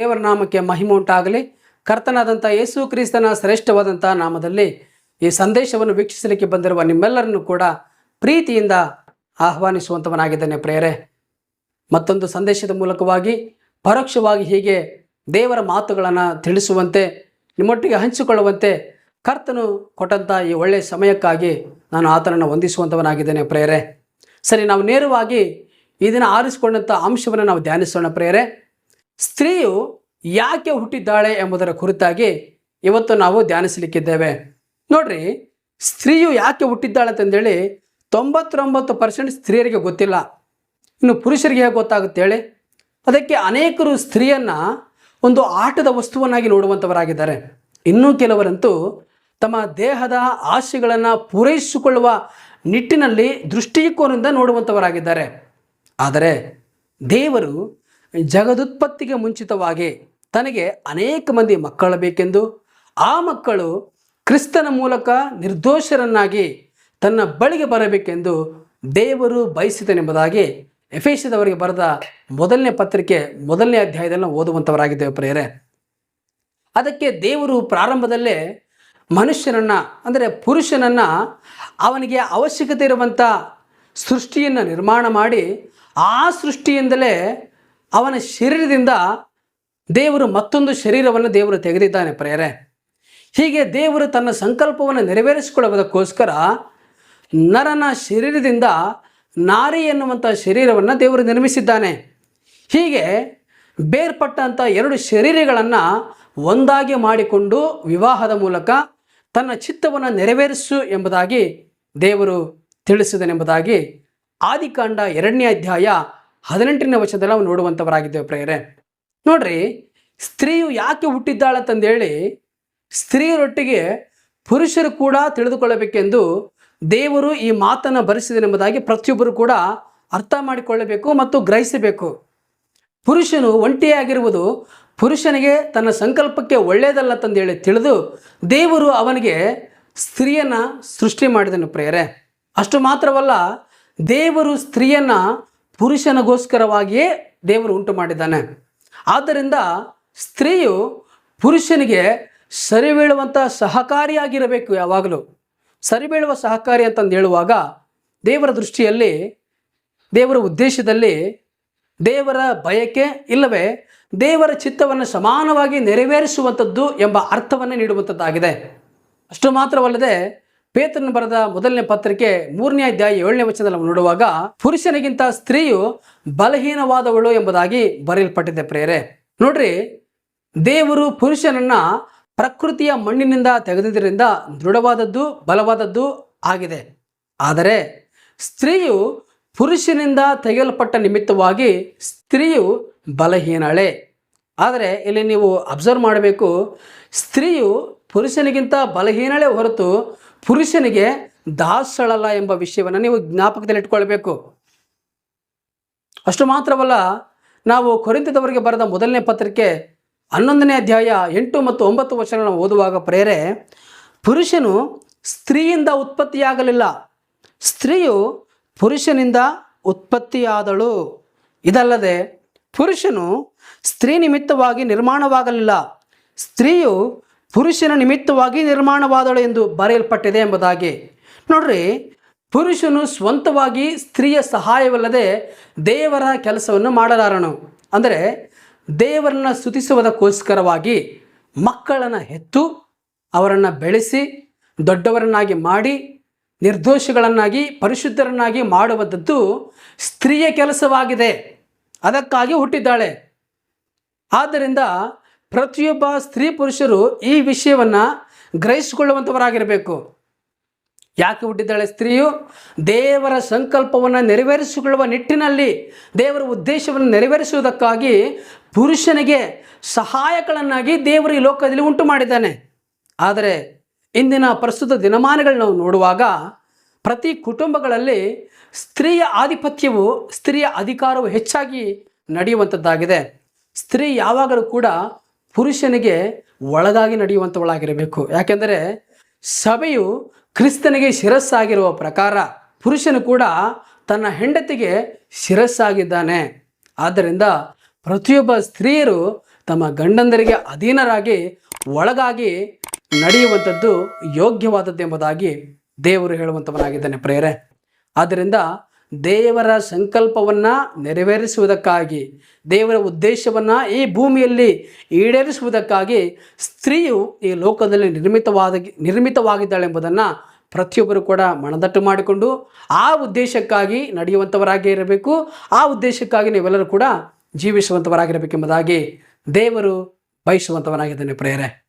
ದೇವರ ನಾಮಕ್ಕೆ ಮಹಿಮೆ ಉಂಟಾಗಲಿ. ಕರ್ತನಾದಂಥ ಯೇಸು ಕ್ರಿಸ್ತನ ಶ್ರೇಷ್ಠವಾದಂಥ ನಾಮದಲ್ಲಿ ಈ ಸಂದೇಶವನ್ನು ವೀಕ್ಷಿಸಲಿಕ್ಕೆ ಬಂದಿರುವ ನಿಮ್ಮೆಲ್ಲರನ್ನು ಕೂಡ ಪ್ರೀತಿಯಿಂದ ಆಹ್ವಾನಿಸುವಂಥವನಾಗಿದ್ದೇನೆ ಪ್ರೇರೆ ಮತ್ತೊಂದು ಸಂದೇಶದ ಮೂಲಕವಾಗಿ ಪರೋಕ್ಷವಾಗಿ ಹೀಗೆ ದೇವರ ಮಾತುಗಳನ್ನು ತಿಳಿಸುವಂತೆ, ನಿಮ್ಮೊಟ್ಟಿಗೆ ಹಂಚಿಕೊಳ್ಳುವಂತೆ ಕರ್ತನು ಕೊಟ್ಟಂಥ ಈ ಒಳ್ಳೆಯ ಸಮಯಕ್ಕಾಗಿ ನಾನು ಆತನನ್ನು ಹೊಂದಿಸುವಂಥವನಾಗಿದ್ದೇನೆ ಪ್ರೇರೆ ಸರಿ, ನಾವು ನೇರವಾಗಿ ಇದನ್ನು ದಿನ ಆರಿಸಿಕೊಂಡಂಥ ಅಂಶವನ್ನು ನಾವು ಧ್ಯಾನಿಸೋಣ ಪ್ರೇರೆ ಸ್ತ್ರೀಯು ಯಾಕೆ ಹುಟ್ಟಿದ್ದಾಳೆ ಎಂಬುದರ ಕುರಿತಾಗಿ ಇವತ್ತು ನಾವು ಧ್ಯಾನಿಸಲಿಕ್ಕಿದ್ದೇವೆ. ನೋಡ್ರಿ, ಸ್ತ್ರೀಯು ಯಾಕೆ ಹುಟ್ಟಿದ್ದಾಳೆ ಅಂತಂದೇಳಿ ತೊಂಬತ್ತೊಂಬತ್ತು ಪರ್ಸೆಂಟ್ ಸ್ತ್ರೀಯರಿಗೆ ಗೊತ್ತಿಲ್ಲ. ಇನ್ನು ಪುರುಷರಿಗೆ ಹೇಗೆ ಗೊತ್ತಾಗುತ್ತೆ ಹೇಳಿ? ಅದಕ್ಕೆ ಅನೇಕರು ಸ್ತ್ರೀಯನ್ನು ಒಂದು ಆಟದ ವಸ್ತುವನ್ನಾಗಿ ನೋಡುವಂಥವರಾಗಿದ್ದಾರೆ ಇನ್ನೂ ಕೆಲವರಂತೂ ತಮ್ಮ ದೇಹದ ಆಶೆಗಳನ್ನು ಪೂರೈಸಿಕೊಳ್ಳುವ ನಿಟ್ಟಿನಲ್ಲಿ ದೃಷ್ಟಿಕೋನದಿಂದ ನೋಡುವಂಥವರಾಗಿದ್ದಾರೆ ಆದರೆ ದೇವರು ಜಗದುತ್ಪತ್ತಿಗೆ ಮುಂಚಿತವಾಗಿ ತನಗೆ ಅನೇಕ ಮಂದಿ ಮಕ್ಕಳು ಬೇಕೆಂದು, ಆ ಮಕ್ಕಳು ಕ್ರಿಸ್ತನ ಮೂಲಕ ನಿರ್ದೋಷರನ್ನಾಗಿ ತನ್ನ ಬಳಿಗೆ ಬರಬೇಕೆಂದು ದೇವರು ಬಯಸಿದನೆಂಬುದಾಗಿ ಎಫೇಸದವರಿಗೆ ಬರೆದ ಮೊದಲನೇ ಪತ್ರಿಕೆ, ಮೊದಲನೇ ಅಧ್ಯಾಯದಲ್ಲಿ ಓದುವಂಥವರಾಗಿದ್ದೇವೆ ಪ್ರೇರೆ ಅದಕ್ಕೆ ದೇವರು ಪ್ರಾರಂಭದಲ್ಲೇ ಮನುಷ್ಯನನ್ನು, ಅಂದರೆ ಪುರುಷನನ್ನು ಅವನಿಗೆ ಅವಶ್ಯಕತೆ ಇರುವಂಥ ಸೃಷ್ಟಿಯನ್ನು ನಿರ್ಮಾಣ ಮಾಡಿ, ಆ ಸೃಷ್ಟಿಯಿಂದಲೇ ಅವನ ಶರೀರದಿಂದ ದೇವರು ಮತ್ತೊಂದು ಶರೀರವನ್ನು ದೇವರು ತೆಗೆದಿದ್ದಾನೆ ಪ್ರೇರೆ ಹೀಗೆ ದೇವರು ತನ್ನ ಸಂಕಲ್ಪವನ್ನು ನೆರವೇರಿಸಿಕೊಳ್ಳುವುದಕ್ಕೋಸ್ಕರ ನರನ ಶರೀರದಿಂದ ನಾರಿ ಎನ್ನುವಂಥ ಶರೀರವನ್ನು ದೇವರು ನಿರ್ಮಿಸಿದ್ದಾನೆ. ಹೀಗೆ ಬೇರ್ಪಟ್ಟಂಥ ಎರಡು ಶರೀರಗಳನ್ನು ಒಂದಾಗಿ ಮಾಡಿಕೊಂಡು ವಿವಾಹದ ಮೂಲಕ ತನ್ನ ಚಿತ್ತವನ್ನು ನೆರವೇರಿಸು ಎಂಬುದಾಗಿ ದೇವರು ತಿಳಿಸಿದನೆಂಬುದಾಗಿ ಆದಿಕಾಂಡ ಎರಡನೇ ಅಧ್ಯಾಯ ಹದಿನೆಂಟನೇ ವಚನದಲ್ಲಿ ನಾವು ನೋಡುವಂಥವರಾಗಿದ್ದೇವೆ ಪ್ರೇಯರೆ. ನೋಡ್ರಿ ಸ್ತ್ರೀಯು ಯಾಕೆ ಹುಟ್ಟಿದ್ದಾಳಂತಂದೇಳಿ ಸ್ತ್ರೀಯರೊಟ್ಟಿಗೆ ಪುರುಷರು ಕೂಡ ತಿಳಿದುಕೊಳ್ಳಬೇಕೆಂದು ದೇವರು ಈ ಮಾತನ್ನು ಭರಿಸಿದನೆಂಬುದಾಗಿ ಪ್ರತಿಯೊಬ್ಬರು ಕೂಡ ಅರ್ಥ ಮಾಡಿಕೊಳ್ಳಬೇಕು ಮತ್ತು ಗ್ರಹಿಸಬೇಕು. ಪುರುಷನು ಒಂಟಿಯಾಗಿರುವುದು ಪುರುಷನಿಗೆ ತನ್ನ ಸಂಕಲ್ಪಕ್ಕೆ ಒಳ್ಳೆಯದಲ್ಲ ತಂದೇಳಿ ತಿಳಿದು ದೇವರು ಅವನಿಗೆ ಸ್ತ್ರೀಯನ್ನು ಸೃಷ್ಟಿ ಮಾಡಿದನು ಪ್ರೇರೆ ಅಷ್ಟು ಮಾತ್ರವಲ್ಲ, ದೇವರು ಸ್ತ್ರೀಯನ್ನು ಪುರುಷನಿಗೋಸ್ಕರವಾಗಿಯೇ ದೇವರು ಉಂಟು ಮಾಡಿದ್ದಾನೆ ಆದ್ದರಿಂದ ಸ್ತ್ರೀಯು ಪುರುಷನಿಗೆ ಸರಿಬೀಳುವಂಥ ಸಹಕಾರಿಯಾಗಿರಬೇಕು ಯಾವಾಗಲೂ. ಸರಿಬೀಳುವ ಸಹಕಾರಿ ಅಂತಂದು ಹೇಳುವಾಗ ದೇವರ ದೃಷ್ಟಿಯಲ್ಲಿ, ದೇವರ ಉದ್ದೇಶದಲ್ಲಿ ದೇವರ ಬಯಕೆ ಇಲ್ಲವೇ ದೇವರ ಚಿತ್ತವನ್ನು ಸಮಾನವಾಗಿ ನೆರವೇರಿಸುವಂಥದ್ದು ಎಂಬ ಅರ್ಥವನ್ನು ನೀಡುವಂಥದ್ದಾಗಿದೆ. ಅಷ್ಟು ಮಾತ್ರವಲ್ಲದೆ ಪೇತ್ರನ ಬರೆದ ಮೊದಲನೇ ಪತ್ರಿಕೆ ಮೂರನೇ ಅಧ್ಯಾಯ ಏಳನೇ ವಚನದಲ್ಲಿ ನೋಡುವಾಗ ಪುರುಷನಿಗಿಂತ ಸ್ತ್ರೀಯು ಬಲಹೀನವಾದವಳು ಎಂಬುದಾಗಿ ಬರೆಯಲ್ಪಟ್ಟಿದೆ ಪ್ರೇರೆ ನೋಡ್ರಿ ದೇವರು ಪುರುಷನನ್ನ ಪ್ರಕೃತಿಯ ಮಣ್ಣಿನಿಂದ ತೆಗೆದಿದ್ದರಿಂದ ದೃಢವಾದದ್ದು, ಬಲವಾದದ್ದು ಆಗಿದೆ. ಆದರೆ ಸ್ತ್ರೀಯು ಪುರುಷನಿಂದ ತೆಗೆಯಲ್ಪಟ್ಟ ನಿಮಿತ್ತವಾಗಿ ಸ್ತ್ರೀಯು ಬಲಹೀನಳೆ. ಆದರೆ ಇಲ್ಲಿ ನೀವು ಅಬ್ಸರ್ವ್ ಮಾಡಬೇಕು, ಸ್ತ್ರೀಯು ಪುರುಷನಿಗಿಂತ ಬಲಹೀನಳೆ ಹೊರತು ಪುರುಷನಿಗೆ ದಾಸಳಲ್ಲ ಎಂಬ ವಿಷಯವನ್ನು ನೀವು ಜ್ಞಾಪಕದಲ್ಲಿ ಇಟ್ಕೊಳ್ಬೇಕು. ಅಷ್ಟು ಮಾತ್ರವಲ್ಲ, ನಾವು ಕೊರಿಂತದವರಿಗೆ ಬರೆದ ಮೊದಲನೇ ಪತ್ರಿಕೆ ಹನ್ನೊಂದನೇ ಅಧ್ಯಾಯ ಎಂಟು ಮತ್ತು ಒಂಬತ್ತು ವರ್ಷಗಳನ್ನು ಓದುವಾಗ ಪ್ರೇರೆ, ಪುರುಷನು ಸ್ತ್ರೀಯಿಂದ ಉತ್ಪತ್ತಿಯಾಗಲಿಲ್ಲ. ಸ್ತ್ರೀಯು ಪುರುಷನಿಂದ ಉತ್ಪತ್ತಿಯಾದಳು. ಇದಲ್ಲದೆ ಪುರುಷನು ಸ್ತ್ರೀ ನಿಮಿತ್ತವಾಗಿ ನಿರ್ಮಾಣವಾಗಲಿಲ್ಲ. ಸ್ತ್ರೀಯು ಪುರುಷನ ನಿಮಿತ್ತವಾಗಿ ನಿರ್ಮಾಣವಾದಳು ಎಂದು ಬರೆಯಲ್ಪಟ್ಟಿದೆ ಎಂಬುದಾಗಿ. ನೋಡ್ರಿ, ಪುರುಷನು ಸ್ವಂತವಾಗಿ ಸ್ತ್ರೀಯ ಸಹಾಯವಲ್ಲದೆ ದೇವರ ಕೆಲಸವನ್ನು ಮಾಡಲಾರನು. ಅಂದರೆ ದೇವರನ್ನ ಸ್ತುತಿಸುವುದಕ್ಕೋಸ್ಕರವಾಗಿ ಮಕ್ಕಳನ್ನು ಹೆತ್ತು ಅವರನ್ನು ಬೆಳೆಸಿ, ದೊಡ್ಡವರನ್ನಾಗಿ ಮಾಡಿ, ನಿರ್ದೋಷಿಗಳನ್ನಾಗಿ, ಪರಿಶುದ್ಧರನ್ನಾಗಿ ಮಾಡುವಂಥದ್ದು ಸ್ತ್ರೀಯ ಕೆಲಸವಾಗಿದೆ. ಅದಕ್ಕಾಗಿ ಹುಟ್ಟಿದ್ದಾಳೆ. ಆದ್ದರಿಂದ ಪ್ರತಿಯೊಬ್ಬ ಸ್ತ್ರೀ ಪುರುಷರು ಈ ವಿಷಯವನ್ನು ಗ್ರಹಿಸಿಕೊಳ್ಳುವಂಥವರಾಗಿರಬೇಕು. ಯಾಕೆ ಹುಟ್ಟಿದ್ದಾಳೆ ಸ್ತ್ರೀಯು? ದೇವರ ಸಂಕಲ್ಪವನ್ನು ನೆರವೇರಿಸಿಕೊಳ್ಳುವ ನಿಟ್ಟಿನಲ್ಲಿ, ದೇವರ ಉದ್ದೇಶವನ್ನು ನೆರವೇರಿಸುವುದಕ್ಕಾಗಿ ಪುರುಷನಿಗೆ ಸಹಾಯಕಳನ್ನಾಗಿ ದೇವರು ಈ ಲೋಕದಲ್ಲಿ ಉಂಟು ಮಾಡಿದ್ದಾನೆ ಆದರೆ ಇಂದಿನ ಪ್ರಸ್ತುತ ದಿನಮಾನಗಳನ್ನ ನಾವು ನೋಡುವಾಗ ಪ್ರತಿ ಕುಟುಂಬಗಳಲ್ಲಿ ಸ್ತ್ರೀಯ ಆಧಿಪತ್ಯವು, ಸ್ತ್ರೀಯ ಅಧಿಕಾರವು ಹೆಚ್ಚಾಗಿ ನಡೆಯುವಂಥದ್ದಾಗಿದೆ. ಸ್ತ್ರೀ ಯಾವಾಗಲೂ ಕೂಡ ಪುರುಷನಿಗೆ ಒಳಗಾಗಿ ನಡೆಯುವಂಥವಳಾಗಿರಬೇಕು. ಯಾಕೆಂದರೆ ಸಭೆಯು ಕ್ರಿಸ್ತನಿಗೆ ಶಿರಸ್ಸಾಗಿರುವ ಪ್ರಕಾರ ಪುರುಷನು ಕೂಡ ತನ್ನ ಹೆಂಡತಿಗೆ ಶಿರಸ್ಸಾಗಿದ್ದಾನೆ. ಆದ್ದರಿಂದ ಪ್ರತಿಯೊಬ್ಬ ಸ್ತ್ರೀಯರು ತಮ್ಮ ಗಂಡಂದರಿಗೆ ಅಧೀನರಾಗಿ, ಒಳಗಾಗಿ ನಡೆಯುವಂಥದ್ದು ಯೋಗ್ಯವಾದದ್ದು ಎಂಬುದಾಗಿ ದೇವರು ಹೇಳುವಂಥವನಾಗಿದ್ದಾನೆ ಪ್ರೇರೆ ಆದ್ದರಿಂದ ದೇವರ ಸಂಕಲ್ಪವನ್ನು ನೆರವೇರಿಸುವುದಕ್ಕಾಗಿ, ದೇವರ ಉದ್ದೇಶವನ್ನು ಈ ಭೂಮಿಯಲ್ಲಿ ಈಡೇರಿಸುವುದಕ್ಕಾಗಿ ಸ್ತ್ರೀಯು ಈ ಲೋಕದಲ್ಲಿ ನಿರ್ಮಿತವಾದ, ನಿರ್ಮಿತವಾಗಿದ್ದಾಳೆ ಎಂಬುದನ್ನು ಪ್ರತಿಯೊಬ್ಬರು ಕೂಡ ಮನದಟ್ಟು ಮಾಡಿಕೊಂಡು ಆ ಉದ್ದೇಶಕ್ಕಾಗಿ ನಡೆಯುವಂಥವರಾಗಿ ಇರಬೇಕು. ಆ ಉದ್ದೇಶಕ್ಕಾಗಿ ನೀವೆಲ್ಲರೂ ಕೂಡ ಜೀವಿಸುವಂಥವರಾಗಿರಬೇಕೆಂಬುದಾಗಿ ದೇವರು ಬಯಸುವಂಥವನಾಗಿದ್ದಾನೆ ಪ್ರೇರೆ